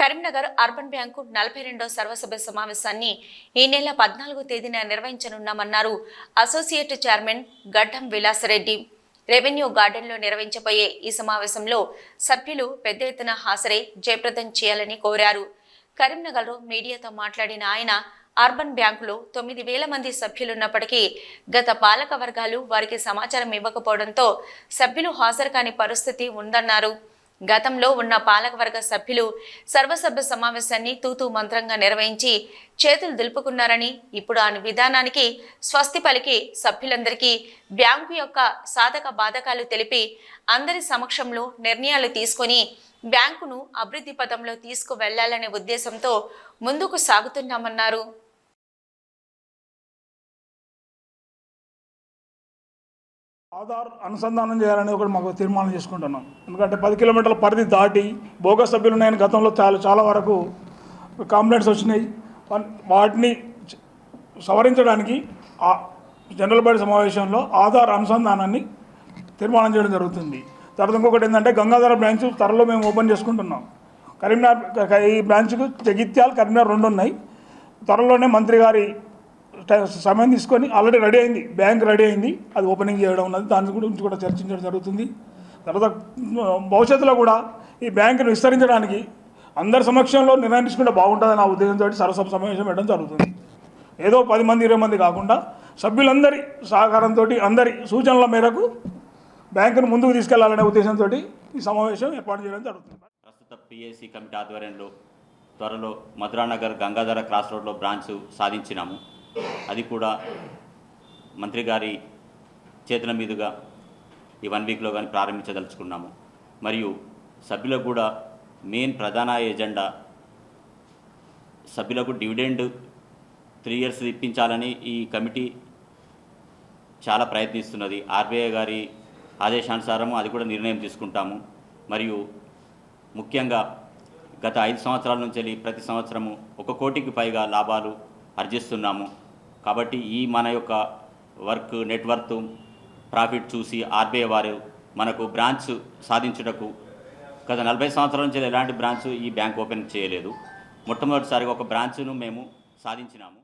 Karimnagar urban bank నలభై రెండో సర్వసభ్య సమావేశాన్ని ఈ నెల పద్నాలుగో తేదీన నిర్వహించనున్నామన్నారు అసోసియేట్ చైర్మన్ గడ్డం విలాసరెడ్డి. రెవెన్యూ గార్డెన్లో నిర్వహించబోయే ఈ సమావేశంలో సభ్యులు పెద్ద ఎత్తున హాజరై జయప్రదం చేయాలని కోరారు. కరీంనగర్లో మీడియాతో మాట్లాడిన ఆయన అర్బన్ బ్యాంకులో తొమ్మిది వేల మంది సభ్యులున్నప్పటికీ గత పాలక వర్గాలు వారికి సమాచారం ఇవ్వకపోవడంతో సభ్యులు హాజరు కాని పరిస్థితి ఉందన్నారు. గతంలో ఉన్న పాలకవర్గ సభ్యులు సర్వసభ్య సమావేశాన్ని తూతూ మంత్రంగా నిర్వహించి చేతులు దులుపుకున్నారని ఇప్పుడు ఆ విధానానికి స్వస్తి పలికి సభ్యులందరికీ బ్యాంకు యొక్క సాధక బాధకాలు తెలిపి అందరి సమక్షంలో నిర్ణయాలు తీసుకొని బ్యాంకును అభివృద్ధి పథంలో తీసుకువెళ్ళాలనే ఉద్దేశంతో ముందుకు సాగుతున్నామన్నారు. ఆధార్ అనుసంధానం చేయాలని ఒకటి మాకు తీర్మానం చేసుకుంటున్నాం. ఎందుకంటే పది కిలోమీటర్ల పరిధి దాటి బోగస్ సభ్యులు ఉన్నాయని గతంలో చాలా చాలా వరకు కంప్లైంట్స్ వచ్చినాయి. వాటిని సవరించడానికి ఆ జనరల్ బాడీ సమావేశంలో ఆధార్ అనుసంధానాన్ని తీర్మానం చేయడం జరుగుతుంది. తర్వాత ఇంకొకటి ఏంటంటే గంగాధర బ్రాంచ్ త్వరలో మేము ఓపెన్ చేసుకుంటున్నాం. కరీంనగర్ ఈ బ్రాంచ్కు జగిత్యాలు కరీంనగర్ రెండు ఉన్నాయి. త్వరలోనే మంత్రి గారి సమయం తీసుకొని ఆల్రెడీ రెడీ అయింది. బ్యాంక్ రెడీ అయింది. అది ఓపెనింగ్ చేయడం ఉన్నది. దాని గురించి కూడా చర్చించడం జరుగుతుంది. తర్వాత భవిష్యత్తులో కూడా ఈ బ్యాంకును విస్తరించడానికి అందరి సమక్షంలో నిర్ణయం తీసుకుంటే బాగుంటుందని ఆ ఉద్దేశంతో సరసభ సమావేశం పెట్టడం జరుగుతుంది. ఏదో పది మంది ఇరవై మంది కాకుండా సభ్యులందరి సహకారంతో అందరి సూచనల మేరకు బ్యాంకును ముందుకు తీసుకెళ్ళాలనే ఉద్దేశంతో ఈ సమావేశం ఏర్పాటు చేయడం జరుగుతుంది. ప్రస్తుత పిఎస్సి కమిటీ ఆధ్వర్యంలో త్వరలో మధురానగర్ గంగాధర క్రాస్ రోడ్లో బ్రాంచ్ సాధించినాము. అది కూడా మంత్రి గారి చేతుల మీదుగా ఈ వన్ వీక్లో కానీ ప్రారంభించదలుచుకున్నాము. మరియు సభ్యులకు కూడా మెయిన్ ప్రధాన ఎజెండా సభ్యులకు డివిడెండ్ త్రీ ఇయర్స్ ఇప్పించాలని ఈ కమిటీ చాలా ప్రయత్నిస్తున్నది. ఆర్బీఐ గారి ఆదేశానుసారము అది కూడా నిర్ణయం తీసుకుంటాము. మరియు ముఖ్యంగా గత ఐదు సంవత్సరాల నుంచి వెళ్ళి ప్రతి సంవత్సరము ఒక కోటికి పైగా లాభాలు ఆర్జిస్తున్నాము కాబట్టి ఈ మన యొక్క వర్క్ నెట్వర్క్ ప్రాఫిట్ చూసి ఆర్బీఐ వారు మనకు బ్రాంచ్ సాధించుటకు గత నలభై సంవత్సరాల నుంచి ఎలాంటి బ్రాంచ్ ఈ బ్యాంక్ ఓపెన్ చేయలేదు. మొట్టమొదటిసారిగా ఒక బ్రాంచ్ను మేము సాధించినాము.